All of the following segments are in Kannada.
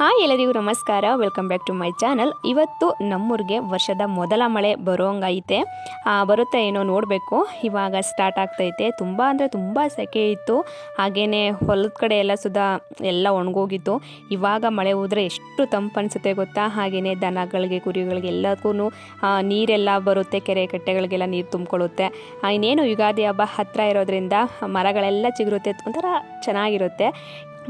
ಹಾಯ್ ಎಲ್ಲರಿಗೂ ನಮಸ್ಕಾರ. Welcome back to my channel ಇವತ್ತು ನಮ್ಮೂರಿಗೆ ವರ್ಷದ ಮೊದಲ ಮಳೆ ಬರೋಂಗೈತೆ ಬರುತ್ತೆ ಏನೋ ನೋಡಬೇಕು. ಇವಾಗ ಸ್ಟಾರ್ಟ್ ಆಗ್ತೈತೆ ತುಂಬ ಅಂದರೆ ತುಂಬ ಸೆಕೆ ಇತ್ತು. ಹಾಗೆಯೇ ಹೊಲದ ಕಡೆ ಎಲ್ಲ ಸುದಾ ಎಲ್ಲ ಒಣಗೋಗಿತ್ತು. ಇವಾಗ ಮಳೆ ಹೋದರೆ ಎಷ್ಟು ತಂಪು ಅನಿಸುತ್ತೆ ಗೊತ್ತಾ? ಹಾಗೆಯೇ ದನಗಳಿಗೆ, ಕುರಿಗಳಿಗೆ ಎಲ್ಲದಕ್ಕೂ ನೀರೆಲ್ಲ ಬರುತ್ತೆ. ಕೆರೆ ಕಟ್ಟೆಗಳಿಗೆಲ್ಲ ನೀರು ತುಂಬಿಕೊಳ್ಳುತ್ತೆ. ಇನ್ನೇನು ಯುಗಾದಿ ಹಬ್ಬ ಹತ್ತಿರ ಇರೋದ್ರಿಂದ ಮರಗಳೆಲ್ಲ ಚಿಗುರುತ್ತೆ. ಒಂಥರ ಚೆನ್ನಾಗಿರುತ್ತೆ.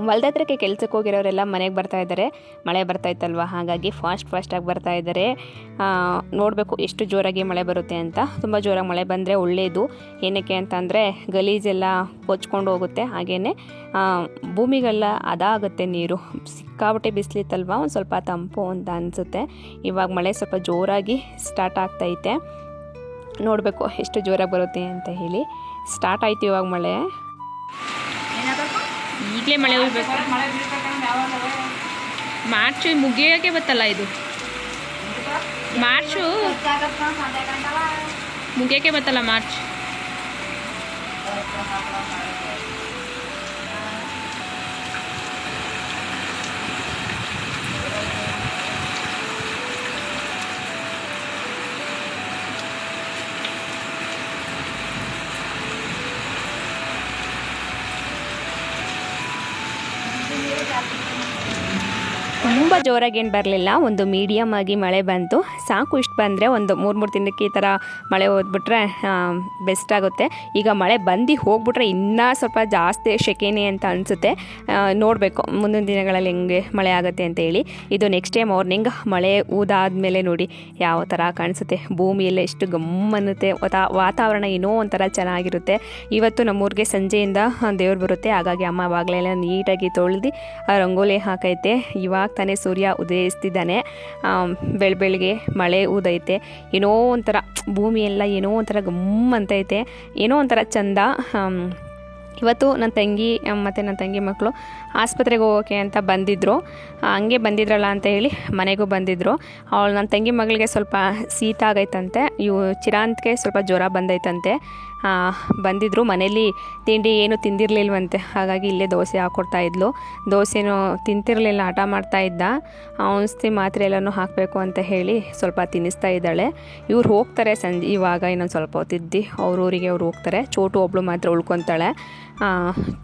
ಹತ್ರಕ್ಕೆ ಕೆಲ್ಸಕ್ಕೆ ಹೋಗಿರೋರೆಲ್ಲ ಮನೆಗೆ ಬರ್ತಾ ಇದ್ದಾರೆ ಮಳೆ ಬರ್ತಾ ಇತ್ತಲ್ವ? ಹಾಗಾಗಿ ಫಾಸ್ಟ್ ಫಾಸ್ಟಾಗಿ ಬರ್ತಾ ಇದ್ದಾರೆ ನೋಡಬೇಕು ಎಷ್ಟು ಜೋರಾಗಿ ಮಳೆ ಬರುತ್ತೆ ಅಂತ. ತುಂಬ ಜೋರಾಗಿ ಮಳೆ ಬಂದರೆ ಒಳ್ಳೆಯದು ಏನಕ್ಕೆ ಅಂತಂದರೆ ಗಲೀಜೆಲ್ಲ ಕೊಚ್ಕೊಂಡು ಹೋಗುತ್ತೆ. ಹಾಗೆಯೇ ಭೂಮಿಗೆಲ್ಲ ಅದಾಗುತ್ತೆ ನೀರು. ಸಿಕ್ಕಾಬಟ್ಟೆ ಬಿಸಿಲಿತ್ತಲ್ವ? ಒಂದು ಸ್ವಲ್ಪ ತಂಪು ಅಂತ ಅನಿಸುತ್ತೆ. ಇವಾಗ ಮಳೆ ಸ್ವಲ್ಪ ಜೋರಾಗಿ ಸ್ಟಾರ್ಟ್ ಆಗ್ತೈತೆ. ನೋಡಬೇಕು ಎಷ್ಟು ಜೋರಾಗಿ ಬರುತ್ತೆ ಅಂತ ಹೇಳಿ. ಸ್ಟಾರ್ಟ್ ಆಯಿತು ಇವಾಗ ಮಳೆ. ಈಗಲೇ ಮಳೆ ಹೋಗ್ಬೇಕು. ಮಾರ್ಚ್ ಮುಗಿಯೋಕೆ ಬತ್ತಲ್ಲ ಇದು. ಮಾರ್ಚು ಮುಗಿಯೋಕೆ ಬತ್ತಲ್ಲ ಮಾರ್ಚ್ ತುಂಬ ಜೋರಾಗಿ ಏನು ಬರಲಿಲ್ಲ. ಒಂದು ಮೀಡಿಯಮ್ ಆಗಿ ಮಳೆ ಬಂತು. ಸಾಕು ಇಷ್ಟು ಬಂದರೆ ಒಂದು ಮೂರು ಮೂರು ದಿನಕ್ಕೆ ಈ ಥರ ಮಳೆ ಹೋದ್ಬಿಟ್ರೆ ಬೆಸ್ಟ್ ಆಗುತ್ತೆ. ಈಗ ಮಳೆ ಬಂದು ಹೋಗ್ಬಿಟ್ರೆ ಇನ್ನೂ ಸ್ವಲ್ಪ ಜಾಸ್ತಿ ಶೆಕೆನೆ ಅಂತ ಅನಿಸುತ್ತೆ. ನೋಡಬೇಕು ಮುಂದಿನ ದಿನಗಳಲ್ಲಿ ಹೆಂಗೆ ಮಳೆ ಆಗುತ್ತೆ ಅಂತ ಹೇಳಿ. ಇದು ನೆಕ್ಸ್ಟ್ ಡೇ ಮಾರ್ನಿಂಗ್ ಮಳೆ ಊದಾದ್ಮೇಲೆ ನೋಡಿ ಯಾವ ಥರ ಕಾಣಿಸುತ್ತೆ. ಭೂಮಿಯಲ್ಲೇ ಎಷ್ಟು ಗಮ್ಮನ್ನುತ್ತೆ. ವಾತಾ- ವಾತಾವರಣ ಏನೋ ಒಂಥರ ಚೆನ್ನಾಗಿರುತ್ತೆ. ಇವತ್ತು ನಮ್ಮೂರಿಗೆ ಸಂಜೆಯಿಂದ ದೇವ್ರು ಬರುತ್ತೆ. ಹಾಗಾಗಿ ಅಮ್ಮ ಬಾಗಿಲೆಲ್ಲ ನೀಟಾಗಿ ತೊಳೆದು ರಂಗೋಲಿ ಹಾಕೈತೆ. ಇವಾಗ ತಾನೇ ಸೂರ್ಯ ಉದಯಿಸ್ತಿದ್ದಾನೆ. ಬೆಳ, ಬೆಳಗ್ಗೆ ಮಳೆ ಊದೈತೆ ಏನೋ ಒಂಥರ ಭೂಮಿ ಎಲ್ಲ ಏನೋ ಒಂಥರ ಗಮ್ ಅಂತೈತೆ ಏನೋ ಒಂಥರ ಚಂದ. ಇವತ್ತು ನನ್ನ ತಂಗಿ ಮತ್ತು ನನ್ನ ತಂಗಿ ಮಕ್ಕಳು ಆಸ್ಪತ್ರೆಗೆ ಹೋಗೋಕೆ ಅಂತ ಬಂದಿದ್ದರು ಹಂಗೆ ಬಂದಿದ್ರಲ್ಲ ಅಂತ ಹೇಳಿ ಮನೆಗೂ ಬಂದಿದ್ದರು ಅವಳು ನನ್ನ ತಂಗಿ ಮಗಳಿಗೆ ಸ್ವಲ್ಪ ಶೀತ ಆಗೈತಂತೆ. ಇವು ಚಿರಾಂತ್ಗೆ ಸ್ವಲ್ಪ ಜ್ವರ ಬಂದೈತಂತೆ. ಬಂದಿದ್ದರು ಮನೇಲಿ ತಿಂಡಿ ಏನು ತಿಂದಿರಲಿಲ್ವಂತೆ. ಹಾಗಾಗಿ ಇಲ್ಲೇ ದೋಸೆ ಹಾಕ್ಕೊಡ್ತಾ ಇದ್ಲು. ದೋಸೆನೂ ತಿಂತಿರಲಿಲ್ಲ ಆಟ ಮಾಡ್ತಾ ಇದ್ದ. ಔಷಧಿ ಮಾತ್ರೆ ಎಲ್ಲನೂ ಹಾಕಬೇಕು ಅಂತ ಹೇಳಿ ಸ್ವಲ್ಪ ತಿನ್ನಿಸ್ತಾ ಇದ್ದಾಳೆ. ಇವ್ರು ಹೋಗ್ತಾರೆ ಸಂಜೆ, ಇವಾಗ ಇನ್ನೊಂದು ಸ್ವಲ್ಪ ಹೊತ್ತಿದ್ದು. ಅವ್ರೂರಿಗೆ ಅವ್ರು ಹೋಗ್ತಾರೆ. ಚೋಟು ಒಬ್ಳು ಮಾತ್ರ ಉಳ್ಕೊತಾಳೆ.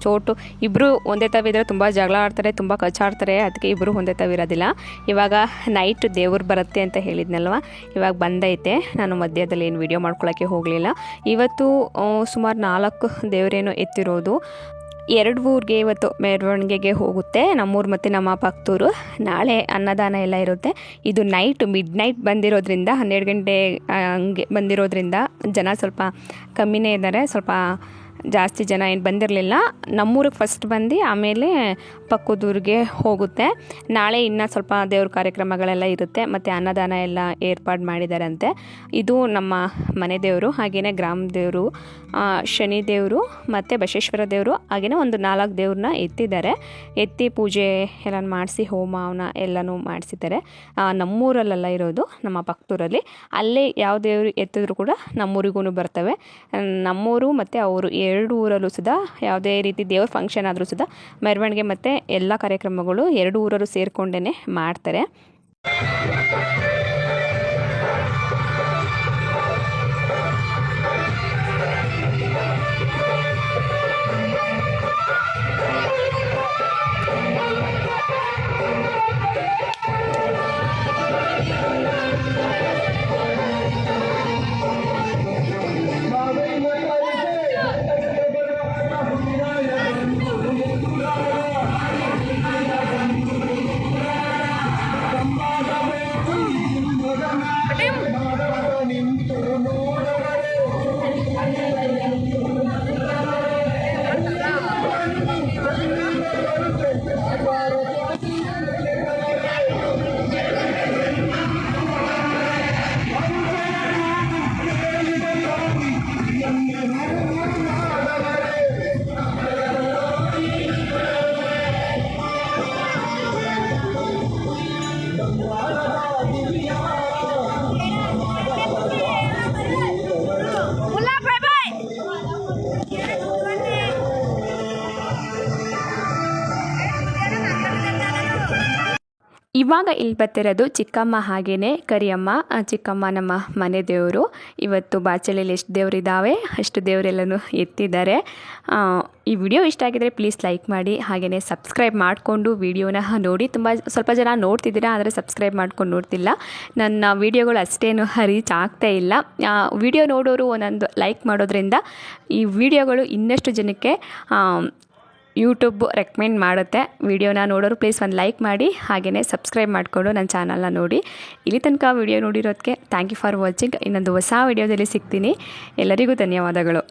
ಚೋಟು ಇಬ್ಬರು ಒಂದೇ ತವಿದ್ರೆ ತುಂಬ ಜಗಳ ಆಡ್ತಾರೆ, ತುಂಬ ಕಚ್ಚಾಡ್ತಾರೆ. ಅದಕ್ಕೆ ಇಬ್ಬರು ಒಂದೇ ತವಿರೋದಿಲ್ಲ. ಇವಾಗ ನೈಟ್ ದೇವ್ರು ಬರುತ್ತೆ ಅಂತ ಹೇಳಿದ್ನಲ್ವ? ಇವಾಗ ಬಂದೈತೆ. ನಾನು ಮಧ್ಯದಲ್ಲಿ ಏನು ವಿಡಿಯೋ ಮಾಡ್ಕೊಳ್ಳೋಕ್ಕೆ ಹೋಗಲಿಲ್ಲ. ಇವತ್ತು ಸುಮಾರು ನಾಲ್ಕು ದೇವರೇನೋ ಎತ್ತಿರೋದು. ಎರಡು ಊರಿಗೆ ಇವತ್ತು ಮೆರವಣಿಗೆಗೆ ಹೋಗುತ್ತೆ. ನಮ್ಮೂರು ಮತ್ತು ನಮ್ಮ ಪಕ್ತೂರು ನಾಳೆ ಅನ್ನದಾನ ಎಲ್ಲ ಇರುತ್ತೆ. ಇದು ನೈಟ್ ಮಿಡ್ ನೈಟ್ ಬಂದಿರೋದ್ರಿಂದ, ಹನ್ನೆರಡು ಗಂಟೆ ಹಂಗೆ ಬಂದಿರೋದ್ರಿಂದ ಜನ ಸ್ವಲ್ಪ ಕಮ್ಮಿನೇ ಇದ್ದಾರೆ. ಸ್ವಲ್ಪ ಜಾಸ್ತಿ ಜನ ಏನು ಬಂದಿರಲಿಲ್ಲ. ನಮ್ಮೂರಿಗೆ ಫಸ್ಟ್ ಬಂದು ಆಮೇಲೆ ಪಕ್ಕದೂರಿಗೆ ಹೋಗುತ್ತೆ. ನಾಳೆ ಇನ್ನೂ ಸ್ವಲ್ಪ ದೇವ್ರ ಕಾರ್ಯಕ್ರಮಗಳೆಲ್ಲ ಇರುತ್ತೆ. ಮತ್ತು ಅನ್ನದಾನ ಎಲ್ಲ ಏರ್ಪಾಡು ಮಾಡಿದಾರಂತೆ. ಇದು ನಮ್ಮ ಮನೆ ದೇವರು ಹಾಗೆಯೇ ಗ್ರಾಮ ದೇವರು ಶನಿ ದೇವರು, ಮತ್ತು ಬಸವೇಶ್ವರ ದೇವರು ಹಾಗೆಯೇ ಒಂದು ನಾಲ್ಕು ದೇವ್ರನ್ನ ಎತ್ತಿದ್ದಾರೆ. ಎತ್ತಿ ಪೂಜೆ ಎಲ್ಲ ಮಾಡಿಸಿ ಹೋಮವನ್ನ ಎಲ್ಲನೂ ಮಾಡಿಸಿದ್ದಾರೆ. ನಮ್ಮೂರಲ್ಲೆಲ್ಲ ಇರೋದು ನಮ್ಮ ಪಕ್ಕದೂರಲ್ಲಿ. ಅಲ್ಲೇ ಯಾವ ದೇವರು ಎತ್ತಿದ್ರು ಕೂಡ ನಮ್ಮೂರಿಗೂ ಬರ್ತವೆ. ನಮ್ಮೂರು ಮತ್ತು ಅವರು ಎರಡು ಊರಲ್ಲೂ ಸಹ ಯಾವುದೇ ರೀತಿ ದೇವ್ರ ಫಂಕ್ಷನ್ ಆದರೂ ಸಹ ಮೆರವಣಿಗೆ ಮತ್ತು ಎಲ್ಲ ಕಾರ್ಯಕ್ರಮಗಳು ಎರಡು ಊರಲ್ಲೂ ಸೇರಿಕೊಂಡೇ ಮಾಡ್ತಾರೆ. ಇವಾಗ ಇಲ್ಲಿ ಬರ್ತಿರೋದು ಚಿಕ್ಕಮ್ಮ ಹಾಗೆಯೇ ಕರಿಯಮ್ಮ ಚಿಕ್ಕಮ್ಮ ನಮ್ಮ ಮನೆ ದೇವರು. ಇವತ್ತು ಬಾಚಳಿಯಲ್ಲಿ ಎಷ್ಟು ದೇವರಿದ್ದಾವೆ ಅಷ್ಟು ದೇವರೆಲ್ಲನೂ ಎತ್ತಿದ್ದಾರೆ. ಈ ವಿಡಿಯೋ ಇಷ್ಟ ಆಗಿದ್ರೆ ಪ್ಲೀಸ್ ಲೈಕ್ ಮಾಡಿ ಹಾಗೆಯೇ ಸಬ್ಸ್ಕ್ರೈಬ್ ಮಾಡಿಕೊಂಡು ವಿಡಿಯೋನ ನೋಡಿ. ತುಂಬ ಸ್ವಲ್ಪ ಜನ ನೋಡ್ತಿದ್ದೀರಾ, ಆದರೆ ಸಬ್ಸ್ಕ್ರೈಬ್ ಮಾಡ್ಕೊಂಡು ನೋಡ್ತಿಲ್ಲ. ನನ್ನ ವಿಡಿಯೋಗಳು ಅಷ್ಟೇನು ರೀಚ್ ಆಗ್ತಾ ಇಲ್ಲ. ವಿಡಿಯೋ ನೋಡೋರು ಒಂದೊಂದು ಲೈಕ್ ಮಾಡೋದ್ರಿಂದ ಈ ವಿಡಿಯೋಗಳು ಇನ್ನಷ್ಟು ಜನಕ್ಕೆ ಯೂಟ್ಯೂಬ್ ರೆಕಮೆಂಡ್ ಮಾಡುತ್ತೆ. ವಿಡಿಯೋನ ನೋಡೋರು ಪ್ಲೀಸ್ ಒಂದು ಲೈಕ್ ಮಾಡಿ ಹಾಗೆಯೇ ಸಬ್ಸ್ಕ್ರೈಬ್ ಮಾಡಿಕೊಂಡು ನನ್ನ ಚಾನಲ್ನ ನೋಡಿ. ಇಲ್ಲಿ ತನಕ ವಿಡಿಯೋ ನೋಡಿರೋದಕ್ಕೆ ಥ್ಯಾಂಕ್ ಯು ಫಾರ್ ವಾಚಿಂಗ್ ಇನ್ನೊಂದು ಹೊಸ ವಿಡಿಯೋದಲ್ಲಿ ಸಿಗ್ತೀನಿ. ಎಲ್ಲರಿಗೂ ಧನ್ಯವಾದಗಳು.